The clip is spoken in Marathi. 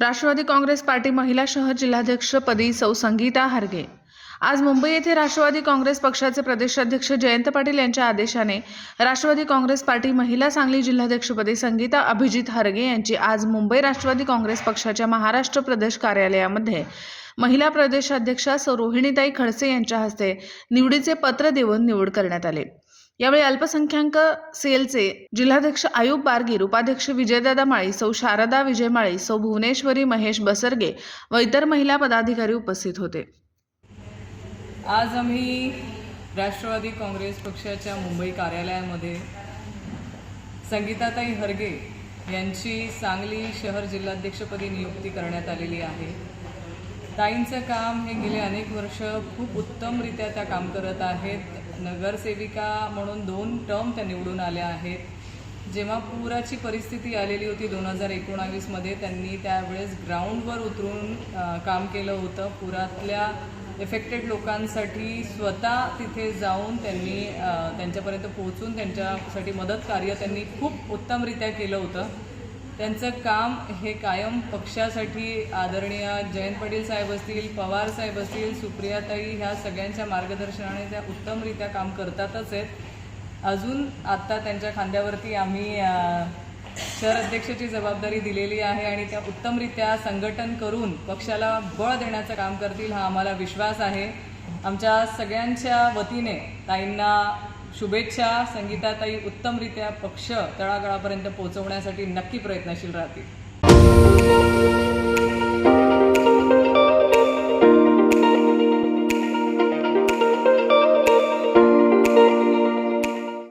राष्ट्रवादी काँग्रेस पार्टी महिला शहर जिल्हाध्यक्षपदी सौ संगीता हारगे. आज मुंबई येथे राष्ट्रवादी काँग्रेस पक्षाचे प्रदेशाध्यक्ष जयंत पाटील यांच्या आदेशाने राष्ट्रवादी काँग्रेस पार्टी महिला सांगली जिल्हाध्यक्षपदी संगीता अभिजित हरगे यांची आज मुंबई राष्ट्रवादी काँग्रेस पक्षाच्या महाराष्ट्र प्रदेश कार्यालयामध्ये महिला प्रदेशाध्यक्षा सौ रोहिणीताई खडसे यांच्या हस्ते निवडीचे पत्र देऊन निवड करण्यात आले. यावेळी अल्पसंख्याक सेलचे जिल्हाध्यक्ष आयुब बारगीर उपाध्यक्ष विजयदादा माळी सौ शारदा विजय माळी सौ भुवनेश्वरी महेश बसरगे व इतर महिला पदाधिकारी उपस्थित होते. आज आम्ही राष्ट्रवादी काँग्रेस पक्षाच्या मुंबई कार्यालयामध्ये संगीताताई हरगे यांची सांगली शहर जिल्हाध्यक्षपदी नियुक्ती करण्यात आलेली आहे. ताईंचं काम हे गेले अनेक वर्ष खूप उत्तमरित्या त्या काम करत आहेत. नगरसेविका म्हणून दोन टर्म त्या निवडून आल्या आहेत. जेव्हा पुराची परिस्थिती आलेली होती दोन हजार एकोणावीसमध्ये त्यांनी त्यावेळेस ग्राउंडवर उतरून काम केलं होतं. पुरातल्या एफेक्टेड लोकांसाठी स्वतः तिथे जाऊन त्यांनी त्यांच्यापर्यंत पोहोचून त्यांच्यासाठी मदत कार्य त्यांनी खूप उत्तमरित्या केलं होतं. त्यांचं काम हे कायम पक्षासाठी आदरणीय जयंत पाटील साहेब असतील पवार साहेब असतील सुप्रियाताई ह्या सगळ्यांच्या मार्गदर्शनाने त्या उत्तमरित्या काम करतातच आहेत. अजून आत्ता त्यांच्या खांद्यावरती आम्ही शहर अध्यक्षाची जबाबदारी दिलेली आहे आणि त्या उत्तमरित्या संघटन करून पक्षाला बळ देण्याचं काम करतील हा आम्हाला विश्वास आहे. आमच्या सगळ्यांच्या वतीने ताईंना शुभेच्छा संगीताताई उत्तमरित्या पक्ष तळागाळापर्यंत पोहोचवण्यासाठी नक्की प्रयत्नशील राहतील.